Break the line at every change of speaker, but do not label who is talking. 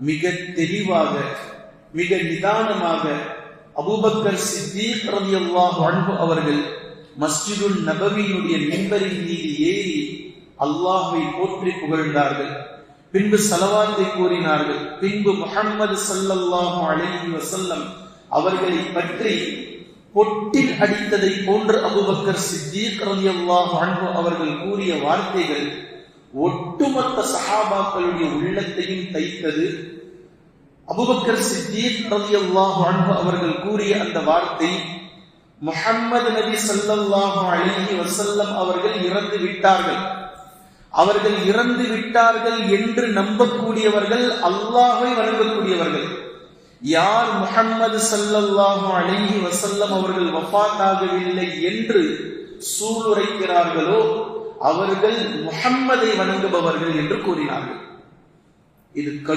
மிக தெளிவாக மிக நிதானமாக அபூபக்கர் சித்தீக் ரலியல்லாஹு அன்ஹு அவர்கள் மஸ்ஜிதுல் நபவியினுடைய மின்பரின் மீது ஏறி அல்லாஹை போற்றி புகழ்ந்தார்கள். பின்பு சலவாத்தை கூறினார்கள். பின்பு முஹம்மது சல்லல்லாஹு அலைஹி வசல்லம் அவர்களை பற்றி பொட்டில் அடித்ததை போன்று அபுபக்கர் சித்தீக் ரலியல்லாஹு அன்ஹு அவர்கள் கூறிய வார்த்தைகள் ஒட்டுமொத்த சஹாபாக்களுடைய உள்ளத்தையும் தைத்தது அபுபக்கர் சித்தீக் ரலியல்லாஹு அன்பு அவர்கள் கூறிய அந்த வார்த்தை முஹம்மது நபி சல்லாஹு அழகி வசல்லம் அவர்கள் இறந்து விட்டார்கள். அவர்கள் இறந்து விட்டார்கள் என்று நம்பக்கூடியவர்கள் அல்லாஹை வணங்கக்கூடியவர்கள். யார் முஹம்மது ஸல்லல்லாஹு அழகி வசல்லம் அவர்கள் வஃபாத்தாகவில்லை என்று சூளுரைக்கிறார்களோ அவர்கள் முகம்மதை வணங்குபவர்கள் என்று கூறினார்கள். இது கடும்